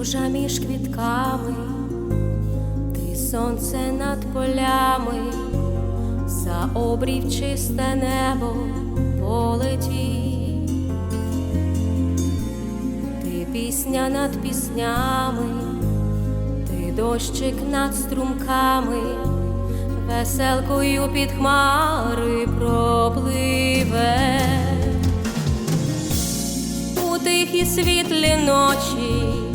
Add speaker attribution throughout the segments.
Speaker 1: ружа між квітками, ти сонце над полями, за обрів чисте небо полетів. Ти пісня над піснями, ти дощик над струмками, веселкою під хмари пропливе. У тихі світлі ночі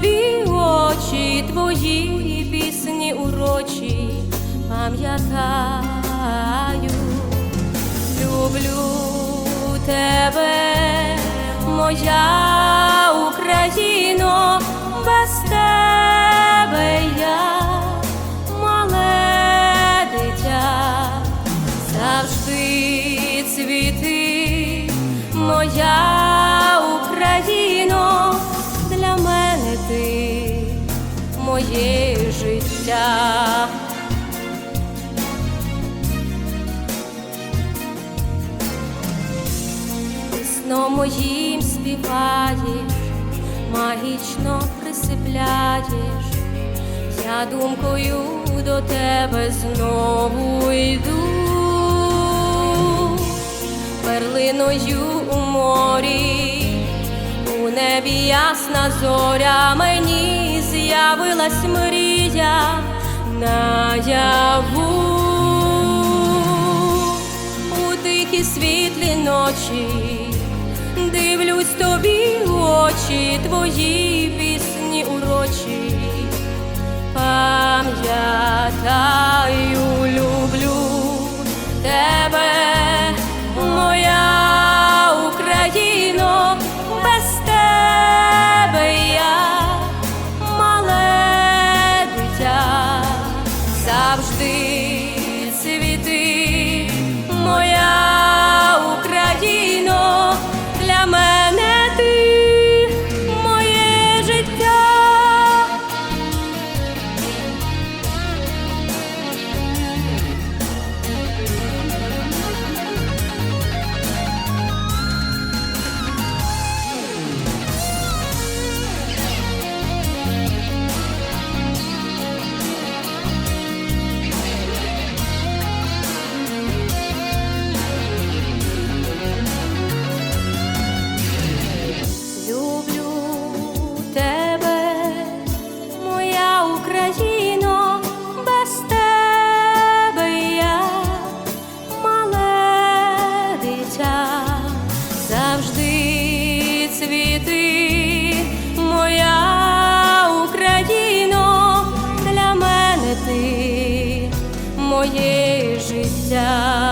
Speaker 1: тобі очі, твої пісні урочі, пам'ятаю, люблю тебе, моя ти моє життя. Сном моїм співаєш, магічно присипляєш, я думкою до тебе знову йду, перлиною у морі, небі ясна зоря, мені з'явилась мрія наяву. У тихі світлі ночі, дивлюсь тобі в очі, твої пісні урочі, пам'ятаю, моє життя.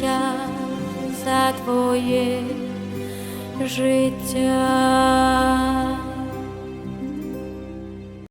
Speaker 1: Молюся я за твоє життя.